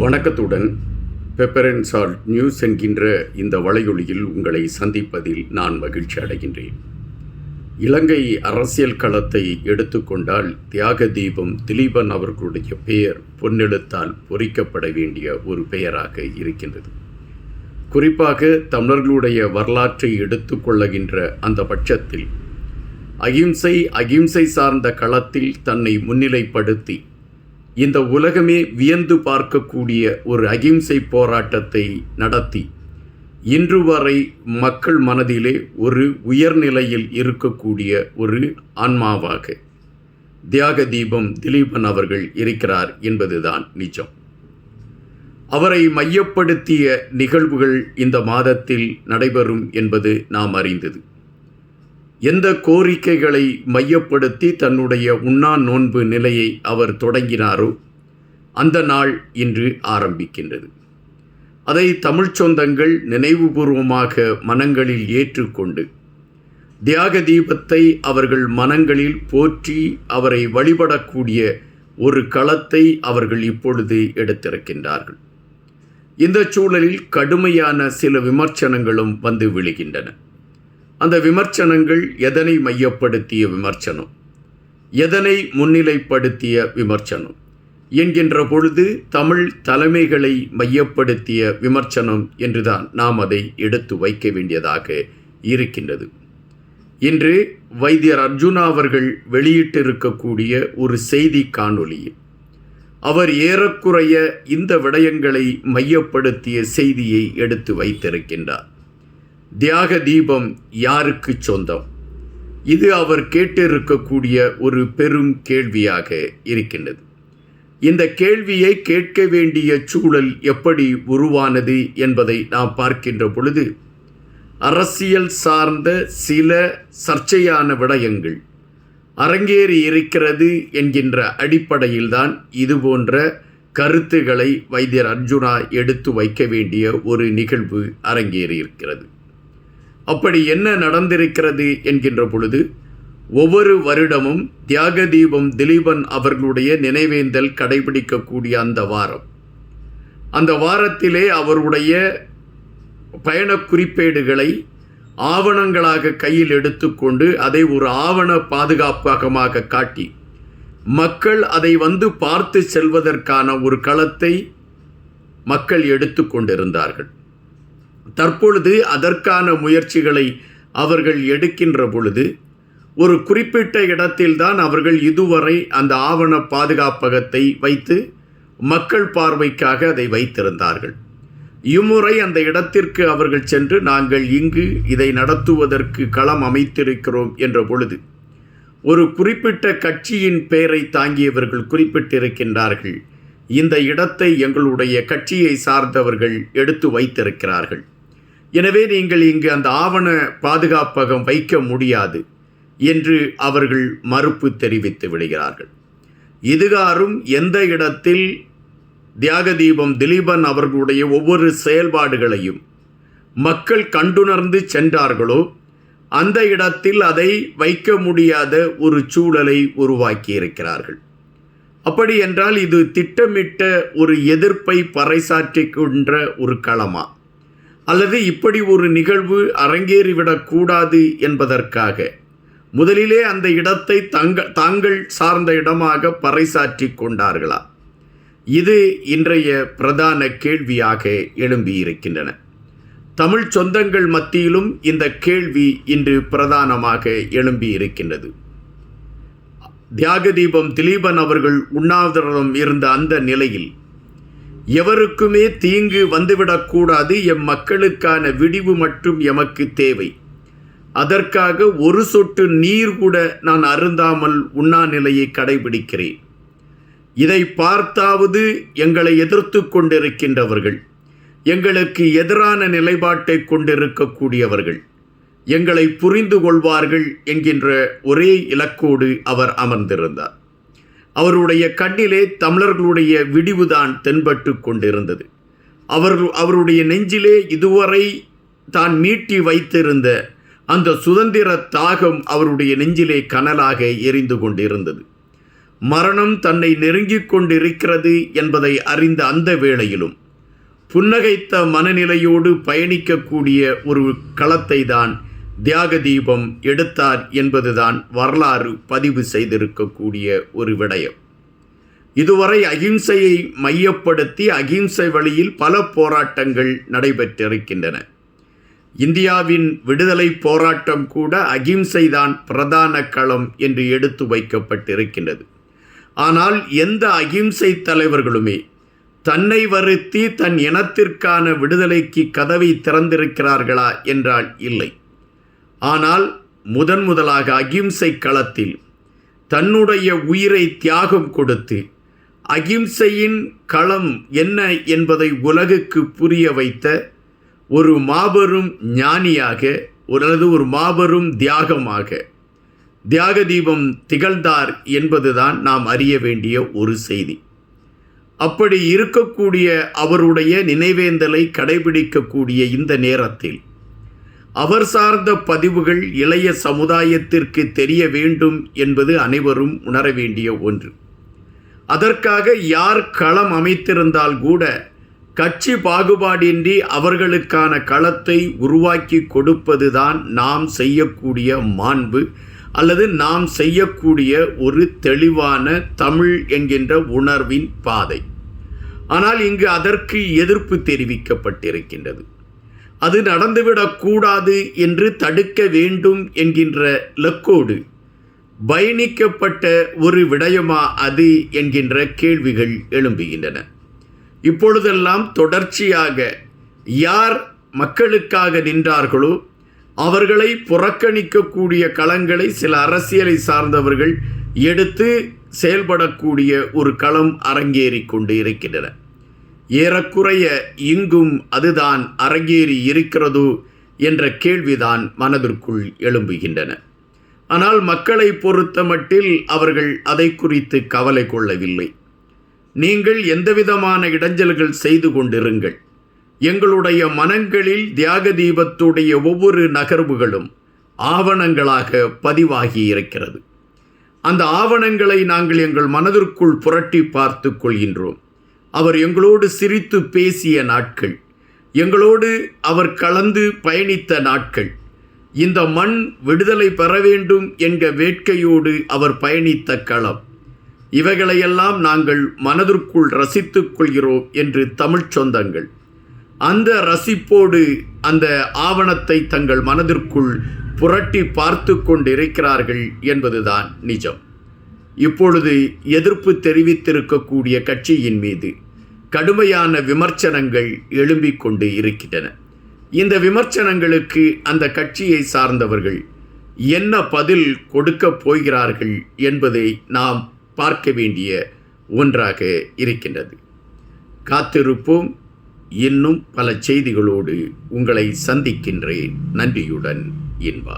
வணக்கத்துடன் pepper and salt news என்கின்ற இந்த வலையொலியில் உங்களை சந்திப்பதில் நான் மகிழ்ச்சி அடைகின்றேன். இலங்கை அரசியல் களத்தை எடுத்துக்கொண்டால் தியாக தீபம் திலீபன் அவர்களுடைய பெயர் பொன்னெழுத்தால் பொறிக்கப்பட வேண்டிய ஒரு பெயராக இருக்கின்றது. குறிப்பாக தமிழர்களுடைய வரலாற்றை எடுத்துக்கொள்ளுகின்ற அந்த பட்சத்தில் அகிம்சை அகிம்சை சார்ந்த களத்தில் தன்னை முன்னிலைப்படுத்தி இந்த உலகமே வியந்து பார்க்கக்கூடிய ஒரு அகிம்சை போராட்டத்தை நடத்தி இன்று வரை மக்கள் மனதிலே ஒரு உயர்நிலையில் இருக்கக்கூடிய ஒரு ஆன்மாவாக தியாக தீபம் திலீபன் அவர்கள் இருக்கிறார் என்பதுதான் நிஜம். அவரை மையப்படுத்திய நிகழ்வுகள் இந்த மாதத்தில் நடைபெறும் என்பது நாம் அறிந்தது. எந்த கோரிக்கைகளை மையப்படுத்தி தன்னுடைய உண்ணா நோன்பு நிலையை அவர் தொடங்கினாரோ அந்த நாள் இன்று ஆரம்பிக்கின்றது. அதை தமிழ்ச் சொந்தங்கள் நினைவுபூர்வமாக மனங்களில் ஏற்றுக்கொண்டு தியாக தீபத்தை அவர்கள் மனங்களில் போற்றி அவரை வழிபடக்கூடிய ஒரு களத்தை அவர்கள் இப்பொழுது எடுத்திருக்கின்றார்கள். இந்த சூழலில் கடுமையான சில விமர்சனங்களும் வந்து விழுகின்றன. அந்த விமர்சனங்கள் எதனை மையப்படுத்திய விமர்சனம்? எதனை முன்னிலைப்படுத்திய விமர்சனம்? என்கின்ற பொழுது தமிழ் தலைமைகளை மையப்படுத்திய விமர்சனம் என்றுதான் நாம் அதை எடுத்து வைக்க வேண்டியதாக இருக்கின்றது. இன்று வைத்தியர் அர்ஜுனா அவர்கள் வெளியிட்டிருக்கக்கூடிய ஒரு செய்தி காணொளி. அவர் ஏறக்குறைய இந்த விடயங்களை மையப்படுத்திய செய்தியை எடுத்து வைத்திருக்கின்றார். தியாக தீபம் யாருக்கு சொந்தம்? இது அவர் கேட்டிருக்கக்கூடிய ஒரு பெரும் கேள்வியாக இருக்கின்றது. இந்த கேள்வியை கேட்க வேண்டிய சூழல் எப்படி உருவானது என்பதை நாம் பார்க்கின்ற பொழுது அரசியல் சார்ந்த சில சர்ச்சையான விடயங்கள் அரங்கேறி இருக்கிறது என்கின்ற அடிப்படையில்தான் இதுபோன்ற கருத்துக்களை வைத்தியர் அர்ஜுனா எடுத்து வைக்க வேண்டிய ஒரு நிகழ்வு அரங்கேறி இருக்கிறது அப்படி என்ன நடந்திருக்கிறது என்கின்ற பொழுது ஒவ்வொரு வருடமும் தியாக தீபம் திலீபன் அவர்களுடைய நினைவேந்தல் கடைபிடிக்கக்கூடிய அந்த வாரம். அந்த வாரத்திலே அவருடைய பயண குறிப்பேடுகளை ஆவணங்களாக கையில் எடுத்துக்கொண்டு அதை ஒரு ஆவண பாதுகாப்பகமாக காட்டி மக்கள் அதை வந்து பார்த்து செல்வதற்கான ஒரு களத்தை மக்கள் எடுத்துக்கொண்டிருந்தார்கள் தற்பொழுது அதற்கான முயற்சிகளை அவர்கள் எடுக்கின்ற பொழுது ஒரு குறிப்பிட்ட இடத்தில்தான் அவர்கள் இதுவரை அந்த ஆவண பாதுகாப்பகத்தை வைத்து மக்கள் பார்வைக்காக அதை வைத்திருந்தார்கள். இம்முறை அந்த இடத்திற்கு அவர்கள் சென்று நாங்கள் இங்கு இதை நடத்துவதற்கு களம் அமைத்திருக்கிறோம் என்ற பொழுது ஒரு குறிப்பிட்ட கட்சியின் பெயரை தாங்கியவர்கள் குறிப்பிட்டிருக்கின்றார்கள். இந்த இடத்தை எங்களுடைய கட்சியை சார்ந்தவர்கள் எடுத்து வைத்திருக்கிறார்கள். எனவே நீங்கள் இங்கு அந்த ஆவண பாதுகாப்பகம் வைக்க முடியாது என்று அவர்கள் மறுப்பு தெரிவித்து விடுகிறார்கள். இதுகாரும் எந்த இடத்தில் தியாகதீபம் திலீபன் அவர்களுடைய ஒவ்வொரு செயல்பாடுகளையும் மக்கள் கண்டுணர்ந்து சென்றார்களோ அந்த இடத்தில் அதை வைக்க முடியாத ஒரு சூழலை உருவாக்கி இருக்கிறார்கள் அப்படி என்றால் இது திட்டமிட்ட ஒரு எதிர்ப்பை பறைசாற்றிக்கின்ற ஒரு களமா? அல்லது இப்படி ஒரு நிகழ்வு அரங்கேறிவிடக்கூடாது என்பதற்காக. முதலிலே அந்த இடத்தை தங்க தாங்கள் சார்ந்த இடமாக பறைசாற்றி கொண்டார்களா? இது இன்றைய பிரதான கேள்வியாக எழும்பியிருக்கின்றன. தமிழ் சொந்தங்கள் மத்தியிலும் இந்த கேள்வி இன்று பிரதானமாக எழும்பியிருக்கின்றது. தியாகதீபம் திலீபன் அவர்கள் உண்ணாவிரதம் இருந்த அந்த நிலையில் எவருக்குமே தீங்கு வந்துவிடக்கூடாது. எம் மக்களுக்கான விடிவு மட்டும் எமக்கு தேவை. அதற்காக ஒரு சொட்டு நீர் கூட நான் அருந்தாமல் உண்ணா நிலையை கடைபிடிக்கிறேன். இதை பார்த்தாவது எங்களை எதிர்த்து கொண்டிருக்கின்றவர்கள். எங்களுக்கு எதிரான நிலைப்பாட்டை கொண்டிருக்கக்கூடியவர்கள். எங்களை புரிந்து கொள்வார்கள் என்கின்ற ஒரே இலக்கோடு அவர் அமர்ந்திருந்தார். அவருடைய கண்ணிலே தமிழர்களுடைய விடிவுதான் தென்பட்டு கொண்டிருந்தது. அவர் அவருடைய நெஞ்சிலே இதுவரை தான் மீட்டி வைத்திருந்த அந்த சுதந்திர தாகம் அவருடைய நெஞ்சிலே கனலாக எரிந்து கொண்டிருந்தது. மரணம் தன்னை நெருங்கிக் கொண்டிருக்கிறது என்பதை அறிந்த அந்த வேளையிலும் புன்னகைத்த மனநிலையோடு பயணிக்கக்கூடிய ஒரு களத்தை தான் தியாக தீபம் எடுத்தார் என்பதுதான் வரலாறு பதிவு செய்திருக்கக்கூடிய ஒரு விடயம். இதுவரை அகிம்சையை மையப்படுத்தி அகிம்சை வழியில் பல போராட்டங்கள் நடைபெற்றிருக்கின்றன. இந்தியாவின் விடுதலை போராட்டம் கூட அகிம்சைதான் பிரதான களம் என்று எடுத்து வைக்கப்பட்டிருக்கின்றது. ஆனால் எந்த அகிம்சை தலைவர்களுமே தன்னை வருத்தி தன் இனத்திற்கான விடுதலைக்கு கதவை திறந்திருக்கிறார்களா என்றால் இல்லை. ஆனால் முதன் முதலாக அகிம்சை களத்தில் தன்னுடைய உயிரை தியாகம் கொடுத்து அகிம்சையின் களம் என்ன என்பதை உலகுக்கு புரிய வைத்த ஒரு மாபெரும் ஞானியாக அல்லது ஒரு மாபெரும் தியாகமாக தியாக தீபம் திகழ்ந்தார் என்பதுதான் நாம் அறிய வேண்டிய ஒரு செய்தி. அப்படி இருக்கக்கூடிய அவருடைய நினைவேந்தலை கடைபிடிக்கக்கூடிய இந்த நேரத்தில் அவர் சார்ந்த பதிவுகள் இளைய சமுதாயத்திற்கு தெரிய வேண்டும் என்பது அனைவரும் உணர வேண்டிய ஒன்று. அதற்காக யார் களம் அமைத்திருந்தால் கூட கட்சி பாகுபாடின்றி அவர்களுக்கான களத்தை உருவாக்கி கொடுப்பதுதான் நாம் செய்யக்கூடிய மாண்பு அல்லது நாம் செய்யக்கூடிய ஒரு தெளிவான தமிழ் என்கின்ற உணர்வின் பாதை. ஆனால் இங்கு அதற்கு எதிர்ப்பு தெரிவிக்கப்பட்டிருக்கின்றது. அது நடந்துவிடக்கூடாது என்று தடுக்க வேண்டும் என்கின்ற லக்கோடு. பயணிக்கப்பட்ட ஒரு விடயமா அது என்கின்ற கேள்விகள் எழும்புகின்றன. இப்பொழுதெல்லாம் தொடர்ச்சியாக யார் மக்களுக்காக நின்றார்களோ அவர்களை புறக்கணிக்கக்கூடிய களங்களை சில அரசியலை சார்ந்தவர்கள் எடுத்து செயல்படக்கூடிய ஒரு களம் அரங்கேறி கொண்டு இருக்கின்றன. ஏறக்குறைய இங்கும் அதுதான் அரங்கேறி இருக்கிறதோ என்ற கேள்விதான் மனதிற்குள் எழும்புகின்றன. ஆனால் மக்களை பொறுத்த மட்டில் அவர்கள் அதை குறித்து கவலை கொள்ளவில்லை. நீங்கள் எந்தவிதமான இடைஞ்சல்கள் செய்து கொண்டிருங்கள். எங்களுடைய மனங்களில் தியாக தீபத்துடைய ஒவ்வொரு நகர்வுகளும் ஆவணங்களாக பதிவாகி இருக்கிறது. அந்த ஆவணங்களை நாங்கள் எங்கள் மனதிற்குள் புரட்டி பார்த்து கொள்கின்றோம். அவர் எங்களோடு சிரித்து பேசிய நாட்கள் எங்களோடு அவர் கலந்து பயணித்த நாட்கள். இந்த மண் விடுதலை பெற வேண்டும் என்க வேட்கையோடு அவர் பயணித்த களம். இவைகளையெல்லாம் நாங்கள் மனதிற்குள் ரசித்துக் கொள்கிறோம் என்று தமிழ்ச் சொந்தங்கள். அந்த ரசிப்போடு அந்த ஆவணத்தை தங்கள் மனதிற்குள் புரட்டி பார்த்து கொண்டிருக்கிறார்கள் என்பதுதான் நிஜம். இப்பொழுது எதிர்ப்பு தெரிவித்திருக்கக்கூடிய கட்சியின் மீது கடுமையான விமர்சனங்கள் எழும்பிக் கொண்டு இருக்கின்றன. இந்த விமர்சனங்களுக்கு அந்த கட்சியை சார்ந்தவர்கள் என்ன பதில் கொடுக்கப் போகிறார்கள் என்பதை நாம் பார்க்க வேண்டிய ஒன்றாக இருக்கின்றது. காத்திருப்போம். இன்னும் பல செய்திகளோடு உங்களை சந்திக்கின்றேன். நன்றியுடன் இன்பா.